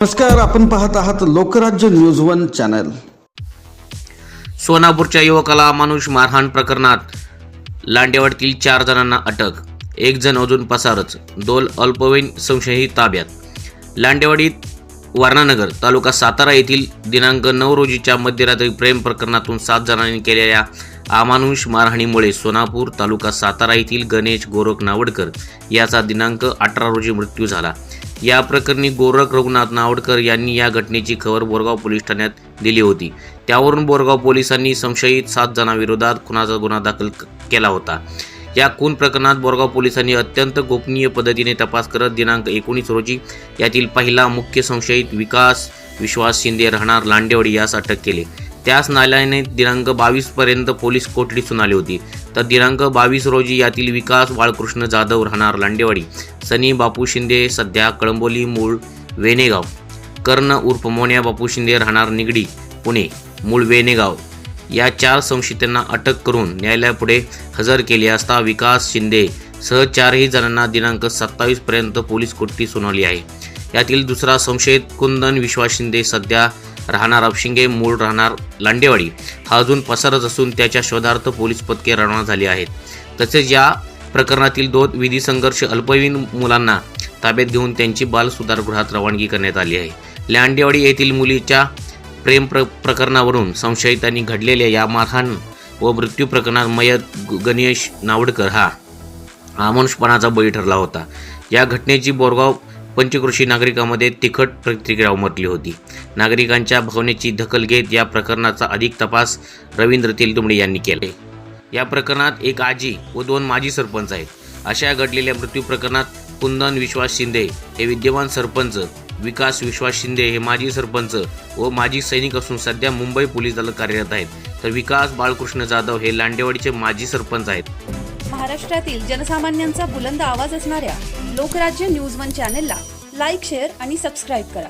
नमस्कार आपण पाहत आहात लोकराज्य न्यूज वन चॅनल. सोनापूरच्या युवकाला मानुष मारहाण प्रकरणात लांडेवाडीतील चार जणांना अटक एक जण अजून पसारच दोन अल्पवयीन संशयी ताब्यात. लांडेवाडीत वारणानगर तालुका सातारा येथील दिनांक नऊ रोजीच्या मध्यरात्री प्रेम प्रकरणातून सात जणांनी केलेल्या अमानुष मारहाणीमुळे सोनापूर तालुका सातारा येथील गणेश गोरख नावडकर याचा दिनांक अठरा रोजी मृत्यू झाला. या प्रकरणी गोरख रघुनाथ नावडकर यांनी या घटनेची खबर बोरगाव पोलीस ठाण्यात दिली होती. त्यावरून बोरगाव पोलिसांनी संशयित सात जणांविरोधात खुनाचा गुन्हा दाखल केला होता. या खून प्रकरणात बोरगाव पोलिसांनी अत्यंत गोपनीय पद्धतीने तपास करत दिनांक एकोणीस रोजी यातील पहिला मुख्य संशयित विकास विश्वास शिंदे राहणार लांडेवाडी यास अटक केली. त्याच न्यायालयाने दिनांक बावीस पर्यंत पोलीस कोठडी सुनावली होती. तर दिनांक बावीस रोजी यातील विकास बाळकृष्ण जाधव राहणार लांडेवाडी सनी बापू शिंदे सध्या कळंबोली मूळ वेनेगाव कर्ण उर्फ मोन्या बापू शिंदे राहणार निगडी पुणे मूळ वेनेगाव या चार संशयितांना अटक करून न्यायालयापुढे हजर केले असता विकास शिंदे सह चारही जणांना दिनांक सत्तावीस पर्यंत पोलीस कोठडी सुनावली आहे. यातील दुसरा संशयित कुंदन विश्वास शिंदे सध्या राहणार अपशिंगे मूळ राहणार लांडेवाडी. हा अजून पसरत असून त्याच्या शोधार्थ पोलीस पथके रवाना झाली आहेत. तसेच या प्रकरणातील दोन विधी संघर्ष अल्पवयीन मुलांना ताब्यात घेऊन त्यांची बाल सुधारगृहात रवानगी करण्यात आली आहे. लांडेवाडी येथील मुलीच्या प्रेम प्र प्रकरणावरून संशयितांनी घडलेल्या या मारहाण व मृत्यू प्रकरणात मयत गणेश नावडकर हा आमनुषपणाचा बळी ठरला होता. या घटनेची बोरगाव पंचकृषी नागरिकांमध्ये तिखट प्रतिक्रिया उमटली होती. नागरिकांच्या भावनेची दखल घेत या प्रकरणाचा अधिक तपास रवींद्र तेलतुंबडे यांनी केले या प्रकरणात एक आजी व दोन माजी सरपंच आहेत. अशा घडलेल्या मृत्यू प्रकरणात कुंदन विश्वास शिंदे हे विद्यमान सरपंच विकास विश्वास शिंदे हे माजी सरपंच व माजी सैनिक असून सध्या मुंबई पोलीस दलात कार्यरत आहेत. तर विकास बाळकृष्ण जाधव हे लांडेवाडीचे माजी सरपंच आहेत. महाराष्ट्रातील जनसामान्यांचा बुलंद आवाज असणाऱ्या लोकराज्य न्यूज वन चॅनेलला लाईक शेअर आणि सबस्क्राईब करा.